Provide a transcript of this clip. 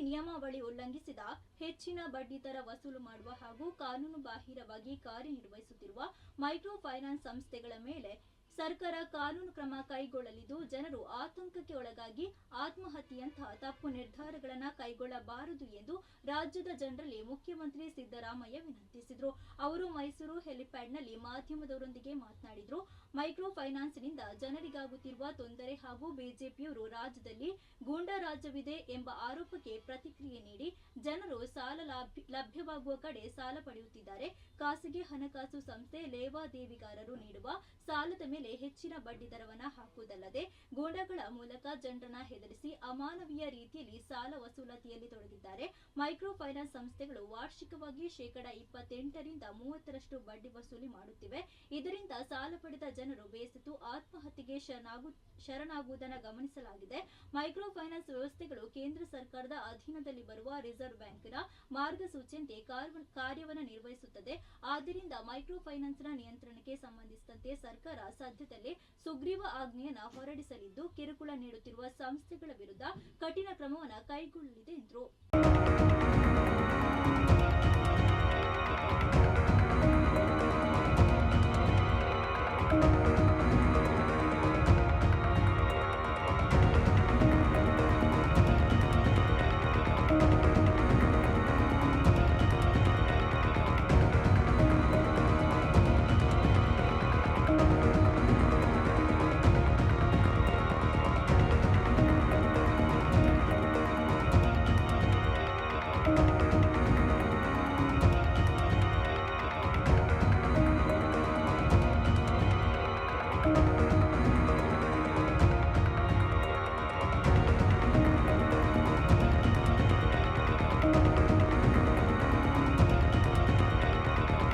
ನಿಯಮಾವಳಿ ಉಲ್ಲಂಘಿಸಿದ ಹೆಚ್ಚಿನ ಬಡ್ಡಿ ದರ ವಸೂಲು ಮಾಡುವ ಹಾಗೂ ಕಾನೂನು ಬಾಹಿರವಾಗಿ ಕಾರ್ಯನಿರ್ವಹಿಸುತ್ತಿರುವ ಮೈಕ್ರೋ ಫೈನಾನ್ಸ್ ಸಂಸ್ಥೆಗಳ ಮೇಲೆ ಸರ್ಕಾರ ಕಾನೂನು ಕ್ರಮ ಕೈಗೊಳ್ಳಲಿದ್ದು, ಜನರು ಆತಂಕಕ್ಕೆ ಒಳಗಾಗಿ ಆತ್ಮಹತ್ಯೆಯಂತಹ ತಪ್ಪು ನಿರ್ಧಾರಗಳನ್ನು ಕೈಗೊಳ್ಳಬಾರದು ಎಂದು ರಾಜ್ಯದ ಜನರಲ್ಲಿ ಮುಖ್ಯಮಂತ್ರಿ ಸಿದ್ದರಾಮಯ್ಯ ವಿನಂತಿಸಿದರು. ಅವರು ಮೈಸೂರು ಹೆಲಿಪ್ಯಾಡ್ನಲ್ಲಿ ಮಾಧ್ಯಮದವರೊಂದಿಗೆ ಮಾತನಾಡಿದರು. ಮೈಕ್ರೋ ಫೈನಾನ್ಸ್ನಿಂದ ಜನರಿಗಾಗುತ್ತಿರುವ ತೊಂದರೆ ಹಾಗೂ ಬಿಜೆಪಿಯವರು ರಾಜ್ಯದಲ್ಲಿ ಗೂಂಡಾ ರಾಜ್ಯವಿದೆ ಎಂಬ ಆರೋಪಕ್ಕೆ ಪ್ರತಿಕ್ರಿಯೆ ನೀಡಿ ಜನರು ಸಾಲ ಲಾಭ್- ಲಭ್ಯವಾಗುವ ಕಡೆ ಸಾಲ ಪಡೆಯುತ್ತಿದ್ದಾರೆ. ಖಾಸಗಿ ಹಣಕಾಸು ಸಂಸ್ಥೆ ಲೇವಾದೇವಿಗಾರರು ನೀಡುವ ಸಾಲದ ಮೇಲೆ ಹೆಚ್ಚಿನ ಬಡ್ಡಿ ದರವನ್ನು ಹಾಕುವುದಲ್ಲದೆ, ಗೂಂಡಾಗಳ ಮೂಲಕ ಜನರನ್ನ ಹೆದರಿಸಿ ಅಮಾನವೀಯ ರೀತಿಯಲ್ಲಿ ಸಾಲ ವಸೂಲಾತಿಯಲ್ಲಿ ತೊಡಗಿದ್ದಾರೆ. ಮೈಕ್ರೋ ಫೈನಾನ್ಸ್ ಸಂಸ್ಥೆಗಳು ವಾರ್ಷಿಕವಾಗಿ ಶೇಕಡಾ ಇಪ್ಪತ್ತೆಂಟರಿಂದ ಮೂವತ್ತರಷ್ಟು ಬಡ್ಡಿ ವಸೂಲಿ ಮಾಡುತ್ತಿವೆ. ಇದರಿಂದ ಸಾಲ ಪಡೆದ ಜನರು ಬೇಸತ್ತು. ಆತ್ಮಹತ್ಯೆಗೆ ಶರಣಾಗು, ಶರಣಾಗುವುದನ್ನು ಗಮನಿಸಲಾಗಿದೆ. ಮೈಕ್ರೋ ಫೈನಾನ್ಸ್ ವ್ಯವಸ್ಥೆಗಳು ಸರ್ಕಾರದ ಅಧೀನದಲ್ಲಿ ಬರುವ ರಿಸರ್ವ್ ಬ್ಯಾಂಕ್ನ ಮಾರ್ಗಸೂಚಿಯಂತೆ ಕಾರ್ಯವನ್ನು ನಿರ್ವಹಿಸುತ್ತದೆ. ಆದ್ದರಿಂದ ಮೈಕ್ರೋ ಫೈನಾನ್ಸ್ನ ನಿಯಂತ್ರಣಕ್ಕೆ ಸಂಬಂಧಿಸಿದಂತೆ ಸರ್ಕಾರ ಸದ್ಯದಲ್ಲೇ ಸುಗ್ರೀವ ಆಜ್ಞೆಯನ್ನು ಹೊರಡಿಸಲಿದ್ದು, ಕಿರುಕುಳ ನೀಡುತ್ತಿರುವ ಸಂಸ್ಥೆಗಳ ವಿರುದ್ಧ ಕಠಿಣ ಕ್ರಮವನ್ನು ಕೈಗೊಳ್ಳಲಿದೆ ಎಂದರು.